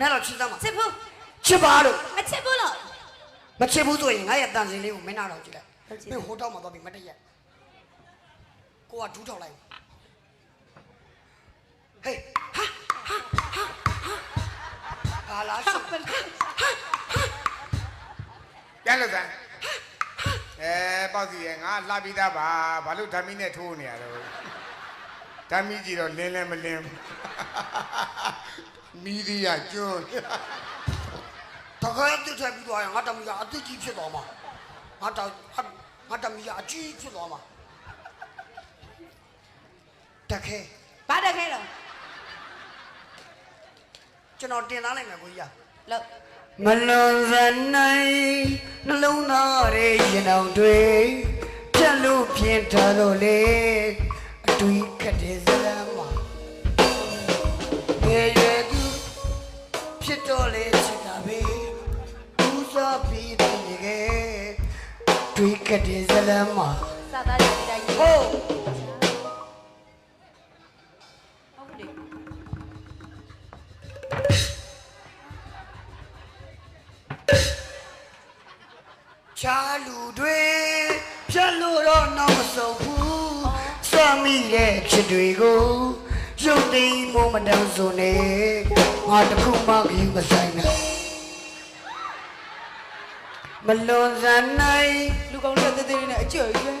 နဲ့တော့ချစ်သမ်းပါချစ်ဘူးချစ်ပါလို့မချစ်ဘူးလို့မချစ်ဘူးဆိုရင်ငါရဲ့တန်စင်လေးကိုမင်းနာတော့ကြည့်လိုက်ဟုတ်ကြည့်မင်းဟိုတောက်မှာတော့ပြီးမတည့်ရက်ကိုကဒူးထောက်လိုက်ဟေးဟာဟာဟာဟာလာရှုပ်ပြန်လို့သားအဲပေါ့စီရဲ့ငါလှပြီးသားပါဘာလို့ဓာမီနဲ့ထိုးနေရတော့ဓာမီကြီးတော့လင်းလဲမလင်းဘူး မီးဒီရကျွန်းတခါတစ်ထပ်ပြီးတော့ငါတမီးကအစ်ကြီးဖြစ်သွားမှာငါတော့ငါတမီးကအကြီးဖြစ်သွားမှာတခဲဘာတက်ခဲတော့ကျွန်တော်တင်သားလိုက်မယ်ကိုကြီးလို့မလွန်စနိုင်နှလုံးသားရဲ့ရင်အောင်တွေဖြတ်လို့ပြင်းထားလို့လေအတွေ့ခက်တဲ့ဇလမ်းမှာငယ်ရွယ်သူ ဖြစ်တော့လေချစ်တာပဲဦးစားပြီးတည်ခဲ့တွေ့ခက်တဲ့ဇလမ်းမှာစာသားကြည့်တိုင်းရေးဟုတ်ဟုတ်တယ်ချာလူတွေဖြတ်လို့တော့နောက်မဆုံးဘူးစမိတဲ့ချစ်တွေကိုရုပ်သိမ်းမို့မတန်းစုံနေ ငါတခုမှခယူမဆိုင်နဲ့မလွန်စနိုင်လူကောင်းတဲ့တဲ့တဲ့နဲ့အကျွေးပဲ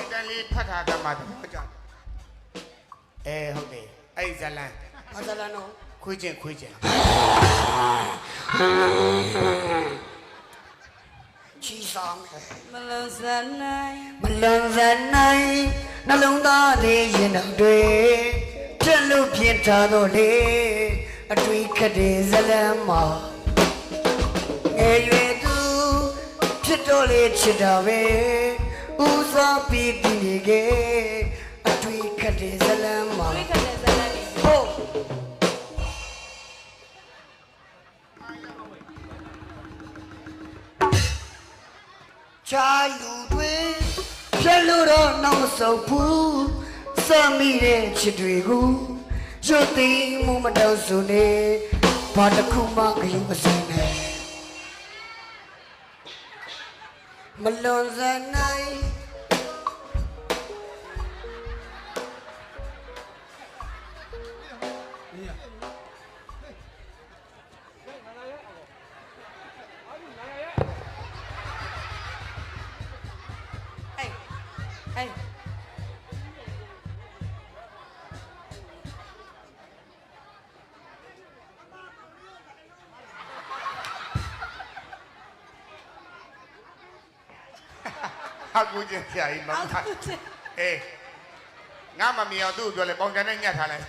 အတန်လေးဖတ်ထားကမှတော့ကြောက်အဲဟုတ်တယ်အဲ့ဇလန်မဆလာနော်ခွေးချင်းခွေးချင်းချီဆောင်မ ပြင်းထားတော့လေအတွေ့ခက်တဲ့ဇလမ်းမှာငယ်ရွယ်သူဖြစ်တော့လေချစ်တာပဲဦးစားပြီးပြီးနေခဲ့အတွေ့ခက်တဲ့ဇလမ်းမှာဝိခတ်တဲ့ဇာတ်လေးဟုတ်ချာလူတွေဖြတ်လို့တော့နောက်မဆုတ်ဘူးစမိတဲ့ချစ်တွေကို ရုပ်သိမ်းမှုမတော်စုနေဘာတစ်ခုမှခယူမဆိုင်နဲ့မလွန်စနိုင် ဟာကူချင်းဆရာကြီးမမအောက်ကိုချစ်အေးငါမမြင်အောင်သူ့ကိုပြောလေပေါင်ချန်နဲ့ညှက်ထားလိုက်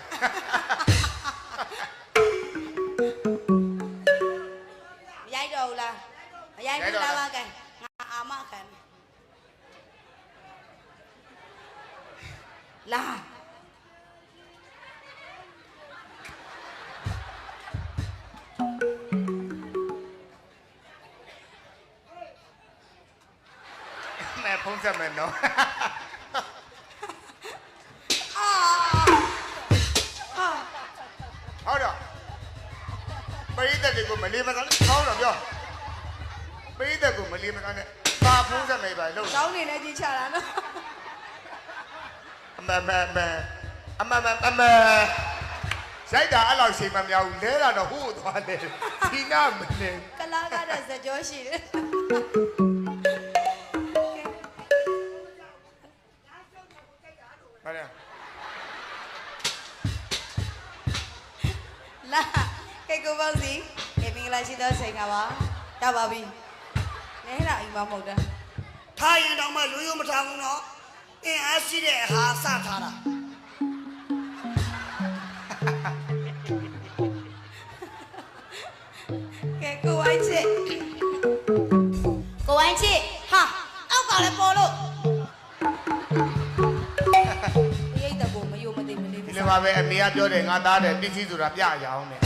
မဲဖုံးဆက်မယ်နော်အာဟာဟုတ်တော့ပရိသတ်တွေကိုမလေးမစားနဲ့ကောင်းတော့ပြောပရိသတ်ကိုမလေးမစားနဲ့ပါဖုံးဆက်မယ်ပါလို့ကောင်းနေလည်းကြီးချတာနော်အမမမအမမအမရိုက်တာအဲ့လောက်ချိန်မမြောက်ဘူးလဲတာတော့ဟို့သွားတယ်ဒီနာမနေကလာကတော့စကြောရှိတယ် ပါလေလာကေကိုပေါ့စီကေမင်္ဂလာရှိသောချိန်ကပါတော့ပါပြီနဲတာအိမ်မမဟုတ်တာထားရင်တောင်မှရိုးရိုးမထားဘူးနော်အင်းအားရှိတဲ့ဟာစထားတာကဲကိုဝိုင်းချစ် မလေးဒီလိုပါပဲအမေကပြောတယ်ငါသားတယ်ပစ္စည်းဆိုတာပြရအောင်တယ်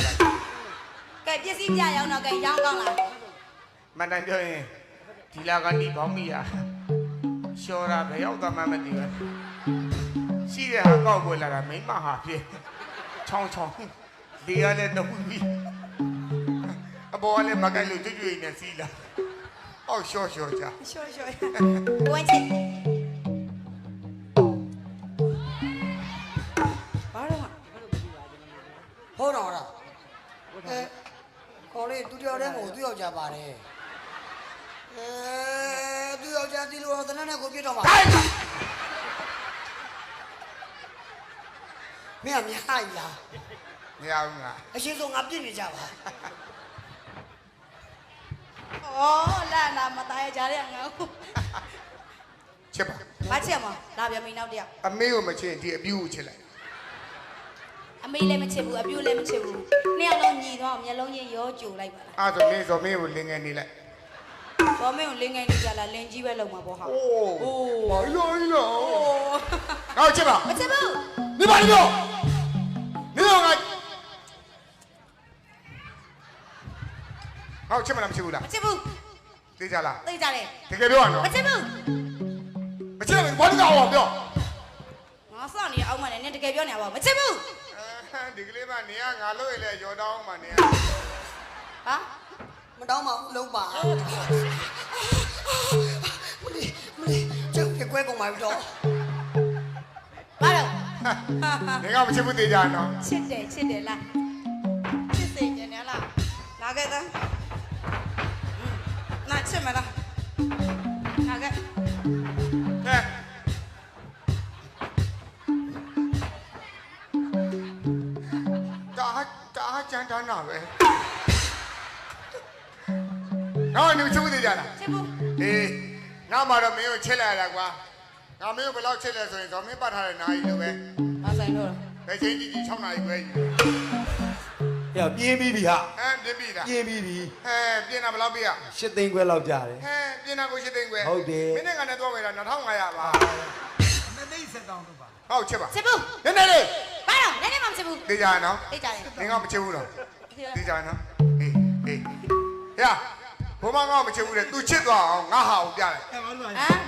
ကဲပစ္စည်းပြရောက်တော့ကဲရောင်းကောင်းလားမန်တန်ပြောရင်ဒီလာကနီပေါင်းမိရရှော်တာဘယ်ရောက်သွားမှမသိဘူးရှိတဲ့ဟာကောက်ွယ်လာတာမိမဟာဖြစ်ချောင်းချောင်းဒီကလည်းတော့ပြီအပေါ်ကလည်းမကိုက်လို့ကြွကြွနေစီးလာအော်ရှော့ရှော့ကြရှော့ရှော့ကိုဝင်ချစ် သူတယောက်တည်းမဟုတ်သူယောက်ျားပါတယ်အဲသူယောက်ျားဒီလိုတော့တနက်နဲ့ကိုပြစ်တော့မှာတိုင်းမင်းကမြဟာကြီးလားမရဘူးငါအရှင်ဆုံးငါပြစ်နေကြပါဩလာနာမသားရကြတဲ့ငါကိုချစ်ပါဘာချက်မလာပြန်ပြီနောက်တယောက်အမေကိုမချင်ဒီအပြူကိုချစ်လိုက် အမေလည်းမချစ်ဘူးအပြူလည်းမချစ်ဘူးနှစ်ယောက်လုံးညီတော့မျက်လုံးချင်းရောကြိုလိုက်ပါလားအဲ့ဆိုမင်းဆိုမင်းကိုလင်းငယ်နေလိုက်တော်မင်းကိုလင်းငယ်နေကြလားလင်းကြီးပဲလုံမှာပေါ့ဟာအိုးအိုးဘာလို့လဲအိုးငါ့ကိုချစ်ပါမချစ်ဘူးနေပါလိမ့်တော့နေတော့ငါငါ့ကိုချစ်မလားမချစ်ဘူးလားမချစ်ဘူးသိကြလားသိကြတယ်တကယ်ပြောရနော်မချစ်ဘူးမချစ်ဘူးဘာလို့ကောင်းအောင်ပြောငါစောင့်နေအောင်မနဲ့နင်တကယ်ပြောနေပါမချစ်ဘူး ဒီကလေးမနေရငါလို့ရလေရောတောင်းမှနေရဟာမတောင်းပါဘူးလုံးပါမလေးမလေးကျုပ်ပြကွဲကုန်ပါပြီတော့ဘာလို့နေကမချစ်ဘူးသေးကြနော်ချစ်တယ်ချစ်တယ်လားချစ်စိတ်ညနေလားလာခဲ့သားနာချစ်မလားလာခဲ့ မ်းတမ်းတာပဲတော့နေချစ်ဘူးသေးကြလားချစ်ဘူးအေးငါမှတော့မင်းကိုချစ်လိုက်ရတာကွာငါမင်းကိုဘယ်လောက်ချစ်လဲဆိုရင်တော့မင်းပတ်ထားတဲ့နာရီလိုပဲအဆိုင်တော့ဘယ်ချိန်ကြီးကြီး6နာရီခွဲကြီး။ဟဲ့ပြင်းပြီးပြီဟာဟမ်ပြင်းပြီလား။ပြင်းပြီးပြီဟဲ့ပြင်းတာဘယ်လောက်ပြရ။ရှစ်သိန်းခွဲလောက်ကြတယ်ဟဲ့ပြင်းတာကိုရှစ်သိန်းခွဲဟုတ်တယ်မင်းနဲ့ကနေတော့မယ်လား2500ပါနှစ်သိန်း7000တော့ပါဟုတ်ချစ်ပါချစ်ဘူးနည်းနည်းလေးဘာလို့ နည်းနည်းမှမချစ်ဘူးသိကြရနော်သိကြတယ်မင်းကမချစ်ဘူးနော်သိကြရနော်အေးအေးဟဲ့ဘုမငါမချစ်ဘူးလေ तू ချစ်သွားအောင်ငါဟာအောင်ပြတယ်ဟမ်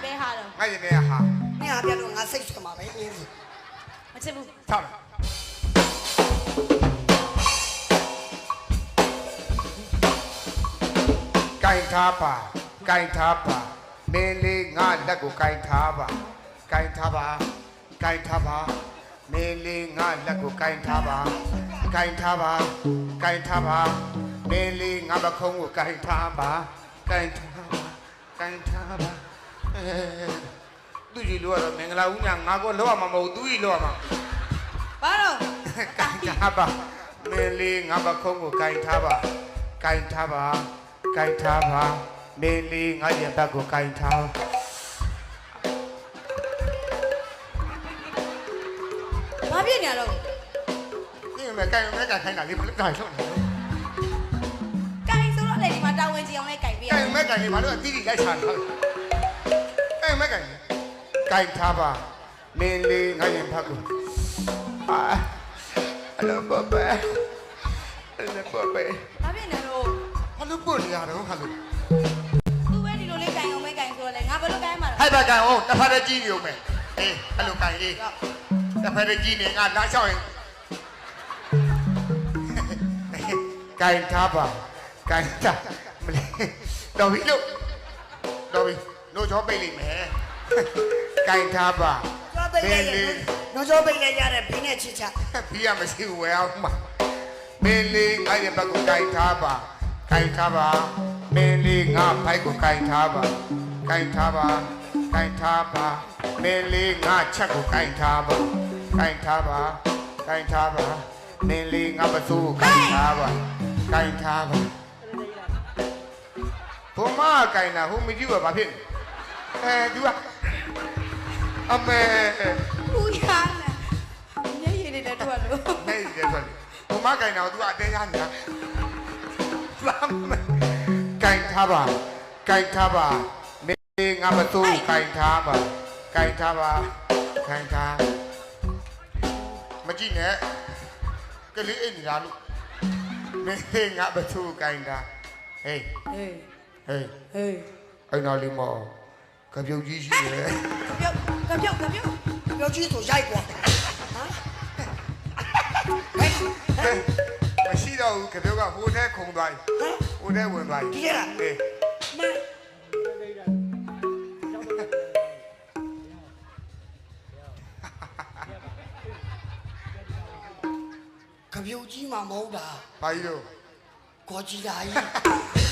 ဘယ်ဟာတော့ငါရင်ထဲကဟာမင်းဟာပြတော့ငါစိတ်ဆွမှာပဲအင်းစီမချစ်ဘူးထားမယ်ကင်ထားပါကင်ထားပါမင်းလေးငါလက်ကိုကင်ထားပါကင်ထားပါကင်ထားပါ မင်းလေးငါလက်ကိုကင်ထားပါကင်ထားပါကင်ထားပါမင်းလေးငါပခုံးကိုကင်ထားပါကင်ထားပါကင်ထားပါအဲသူကြီးလို့ကတော့မင်္ဂလာဦးညာငါကိုလောက်ရမှာမဟုတ်သူကြီးလောက်ရမှာဘာလို့ကင်ထားပါမင်းလေးငါပခုံးကိုကင်ထားပါကင်ထားပါကင်ထားပါမင်းလေးငါရဲ့ဘက်ကိုကင်ထား ဘာဖြစ်နေရတော့ဒီမဲ့ကင်မဲ့ကင်ခိုင်းတာလေးဘယ်လိုကင်ဆုံးလဲကင်ဆိုတော့လေဒီမှာတာဝန်ကြီးအောင်လဲကင်ပေးရကင်မဲ့ကင်လေးဘာလို့အတီးတီလိုက်ချာထားလဲကင်မဲ့ကင်ကင်ထားပါမင်းလေးငါရဲ့ဘက်ကိုအာအလောဘဘအလောဘဘဘာဖြစ်နေတော့ဘာလို့ပို့နေရတော့ဟာလို့သူပဲဒီလိုလေးကင်အောင်မဲကင်ဆိုတော့လေငါဘယ်လိုကင်မှာလဲဟဲ့ဘကင်အောင်တစ်ဖက်တည်းကြီးနေဦးမယ်အေးအဲ့လိုကင်လေး တစ်ဖက်တည်းကြီးနေငါလာလျှောက်ရင်ကင်ထားပါကင်ထားမလေးတော်ပြီလို့တော်ပြီနိုးချောပိတ်လိမ့်မယ်ကင်ထားပါကြွားပိတ်လိုက်ရနော်ကြောပိတ်လိုက်ရတဲ့ဘင်းနဲ့ချစ်ချဘီးရမရှိဘူးဝယ်အောင်မှာမင်းလေးငါရဲ့ဘက်ကိုကင်ထားပါကင်ထားပါမင်းလေးငါဘိုက်ကိုကင်ထားပါကင်ထားပါကင်ထားပါမင်းလေးငါချက်ကိုကင်ထားပါ ကင်ထားပါကင်ထားပါမင်းလေးငါပစိုးကိုကင်ထားပါကင်ထားပါဘုမကင်တာဟိုမကြည့်ပါဘာဖြစ်လဲအဲ तू ကအမေဘူးရနာညရည်လေးလည်းထွက်လို့နေတယ်ဆိုလေဘုမကင်တာကို तू အတင်းရနေတာလမ်းကင်ထားပါကင်ထားပါမင်းငါပစိုးကိုကင်ထားပါကင်ထားပါကင်ထားမ ကြည့်နဲ့ကလေးအိတ်နေတာလို့မင်းငါပစိုးကိုကင်ထားဟေးဟေးဟေးဟေးအဲ့တော်လေးမော်ကပြုတ်ကြီးရှိတယ်ပြုတ်ကပြုတ်ကပြုတ်ပြောကြီးဆိုရိုက်ကွာဟမ်ဟဲ့ဟဲ့မရှိတော့ဘူးခပြုတ်ကဟိုထဲခုံသွားပြီဟမ်ဟိုထဲဝင်သွားပြီဒီထဲကအေးမင်းက ပြုတ်ကြီးမှမဟုတ်တာဘာကြီးတို့ကောကြီးတာကြီး